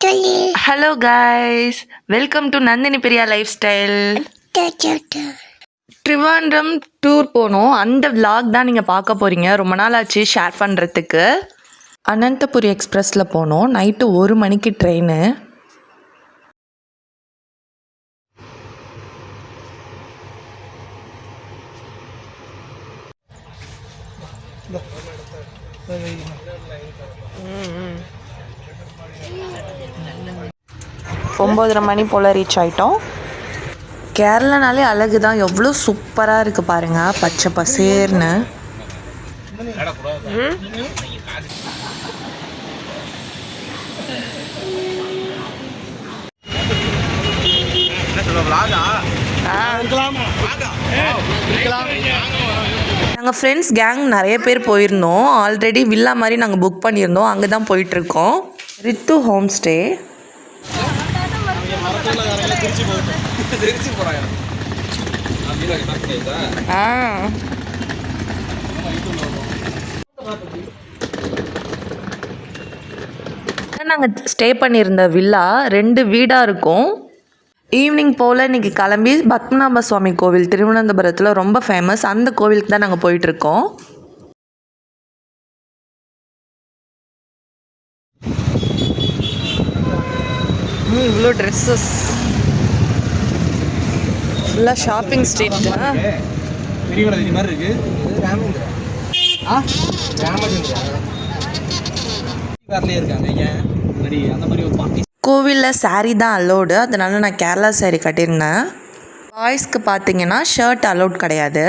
Hello guys welcome to Nandini Priya lifestyle Trivandrum tour போனோம். அந்த vlog தான் நீங்கள் பார்க்க போகிறீங்க ரொம்ப நாள் ஆச்சு ஷேர் பண்ணுறதுக்கு அனந்தபுரி எக்ஸ்பிரஸில் போனோம். நைட்டு ஒரு மணிக்கு ட்ரெயின் ஒம்பதரை மணி போல் ரீச் ஆகிட்டோம் கேரளானாலே அழகு தான். எவ்வளோ சூப்பராக இருக்குது பாருங்க. பச்சை பசேர்னு. நாங்கள் ஃப்ரெண்ட்ஸ் கேங் நிறைய பேர் போயிருந்தோம். ஆல்ரெடி வில்லா மாதிரி நாங்கள் புக் பண்ணியிருந்தோம். அங்கே தான் போயிட்டுருக்கோம் ரித்து ஹோம் ஸ்டே ஆ. நாங்கள் ஸ்டே பண்ணியிருந்த வில்லா ரெண்டு வீடாக இருக்கும். ஈவினிங் போல் இன்றைக்கி கிளம்பி பத்மநாப சுவாமி கோவில் திருவனந்தபுரத்தில் ரொம்ப ஃபேமஸ் அந்த கோவிலுக்கு தான் நாங்கள் போயிட்டுருக்கோம் இவ்வளோ ட்ரெஸ்ஸஸ் ஃபுல்லாக ஷாப்பிங் ஸ்ட்ரீட் மாதிரி இருக்கு. இருக்காங்க ஏன் சரி அந்த மாதிரி ஒரு பாட்டி கோவிலில் saree தான் அலோடு அதனால நான் கேரளா saree கட்டியிருந்தேன். பாய்ஸ்க்கு பார்த்தீங்கன்னா ஷர்ட் அலோட் கிடையாது.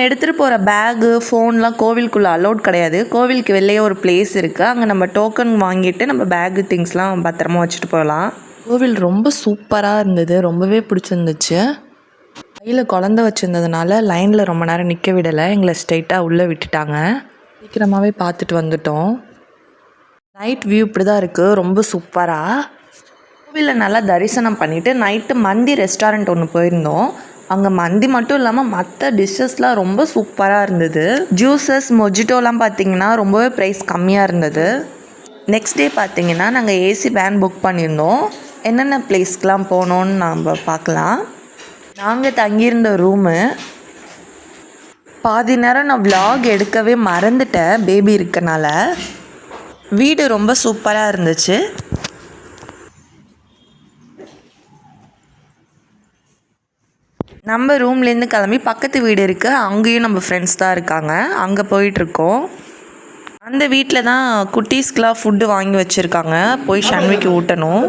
நம்ம எடுத்துகிட்டு போகிற பேகு ஃபோன்லாம் கோவிலுக்குள்ளே அலோட் கிடையாது. கோவிலுக்கு வெளியே ஒரு பிளேஸ் இருக்குது அங்கே நம்ம டோக்கன் வாங்கிட்டு நம்ம பேகு திங்ஸ்லாம் பத்திரமா வச்சுட்டு போகலாம். கோவில் ரொம்ப சூப்பராக இருந்தது. ரொம்பவே பிடிச்சிருந்துச்சு. கையில் குழந்த வச்சுருந்ததுனால லைனில் ரொம்ப நேரம் நிற்க விடலை. எங்களை ஸ்ட்ரெயிட்டாக உள்ளே விட்டுட்டாங்க. சீக்கிரமாகவே பார்த்துட்டு வந்துட்டோம். நைட் வியூ இப்படி தான் இருக்குது ரொம்ப சூப்பராக கோவிலில் நல்லா தரிசனம் பண்ணிவிட்டு நைட்டு மந்தி ரெஸ்டாரண்ட் ஒன்று போயிருந்தோம். அங்கே மந்தி மட்டும் இல்லாமல் மற்ற டிஷ்ஷஸ்லாம் ரொம்ப சூப்பராக இருந்தது. ஜூஸஸ் மொஜிட்டோலாம் பார்த்தீங்கன்னா ரொம்பவே ப்ரைஸ் கம்மியாக இருந்தது. நெக்ஸ்ட் டே பார்த்தீங்கன்னா நாங்கள் ஏசி வேன் புக் பண்ணியிருந்தோம். என்னென்ன பிளேஸ்க்கெலாம் போனோன்னு நாம் பார்க்கலாம் நாங்கள் தங்கியிருந்த ரூமு பாதி நேரம் நான் விலாக் எடுக்கவே மறந்துட்டேன். பேபி இருக்கனால. வீடு ரொம்ப சூப்பராக இருந்துச்சு. நம்ம ரூம்லேருந்து கிளம்பி பக்கத்து வீடு இருக்குது அங்கேயும் நம்ம ஃப்ரெண்ட்ஸ் தான் இருக்காங்க. அங்கே போயிட்டுருக்கோம். அந்த வீட்டில் தான் குட்டீஸ்க்கெலாம் ஃபுட்டு வாங்கி வச்சுருக்காங்க. போய் ஷன்விக்கு ஊட்டணும்.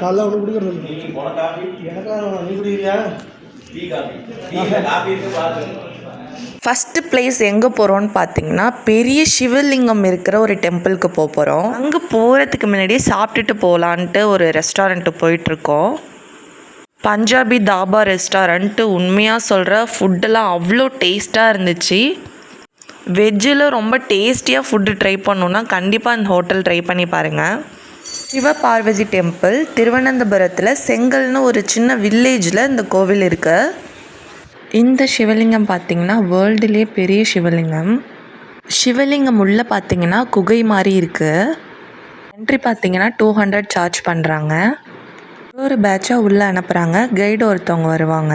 காலைல ஒன்று குடிக்கிறது எனக்கு நீ குடிக்கிறியா? ஃபஸ்ட்டு பிளேஸ் எங்கே போகிறோன்னு பார்த்தீங்கன்னா பெரிய சிவலிங்கம் இருக்கிற ஒரு டெம்பிளுக்கு போக போகிறோம் அங்கே போகிறதுக்கு முன்னாடியே சாப்பிட்டுட்டு போகலான்ட்டு ஒரு ரெஸ்டாரண்ட்டு போயிட்டுருக்கோம். பஞ்சாபி தாபா ரெஸ்டாரண்ட்டு உண்மையாக சொல்கிற ஃபுட்டெல்லாம் அவ்வளோ டேஸ்ட்டாக இருந்துச்சு. வெஜ்ஜில் ரொம்ப டேஸ்டியாக ஃபுட்டு ட்ரை பண்ணணுன்னா கண்டிப்பாக இந்த ஹோட்டல் ட்ரை பண்ணி பாருங்கள் சிவபார்வதி டெம்பிள் திருவனந்தபுரத்தில் செங்கல்னு ஒரு சின்ன வில்லேஜில் இந்த கோவில் இருக்குது இந்த சிவலிங்கம் பார்த்திங்கன்னா வேர்ல்டுலேயே பெரிய சிவலிங்கம். சிவலிங்கம் உள்ளே பார்த்தீங்கன்னா குகை மாதிரி இருக்குது என்ட்ரி பார்த்தீங்கன்னா டூ ஹண்ட்ரட் சார்ஜ் பண்ணுறாங்க ஒரு பேட்சாக உள்ளே அனுப்புகிறாங்க கைடு ஒருத்தவங்க வருவாங்க.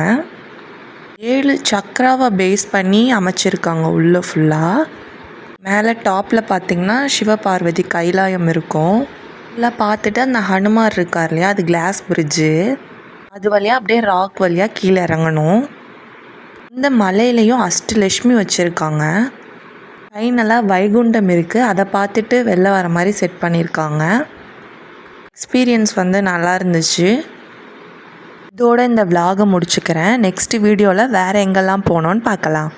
ஏழு சக்ராவை பேஸ் பண்ணி அமைச்சிருக்காங்க உள்ளே ஃபுல்லாக மேலே டாப்பில் பார்த்தீங்கன்னா சிவபார்வதி கைலாயம் இருக்கும். ஃபுல்லாக பார்த்துட்டு அந்த ஹனுமார் இருக்கார் இல்லையா? அது கிளாஸ் பிரிட்ஜு அது வழியாக அப்படியே ராக் வழியாக கீழே இறங்கணும். இந்த மலையிலையும் அஷ்டலட்சுமி வச்சுருக்காங்க. ஃபைனலாக வைகுண்டம் இருக்குது அதை பார்த்துட்டு வெளில வர மாதிரி செட் பண்ணியிருக்காங்க. எக்ஸ்பீரியன்ஸ் வந்து நல்லா இருந்துச்சு. இதோட இந்த vlog-அ முடிச்சுக்கிறேன். நெக்ஸ்ட் வீடியோவில் வேறு எங்கெல்லாம் போனோன்னு பார்க்கலாம்.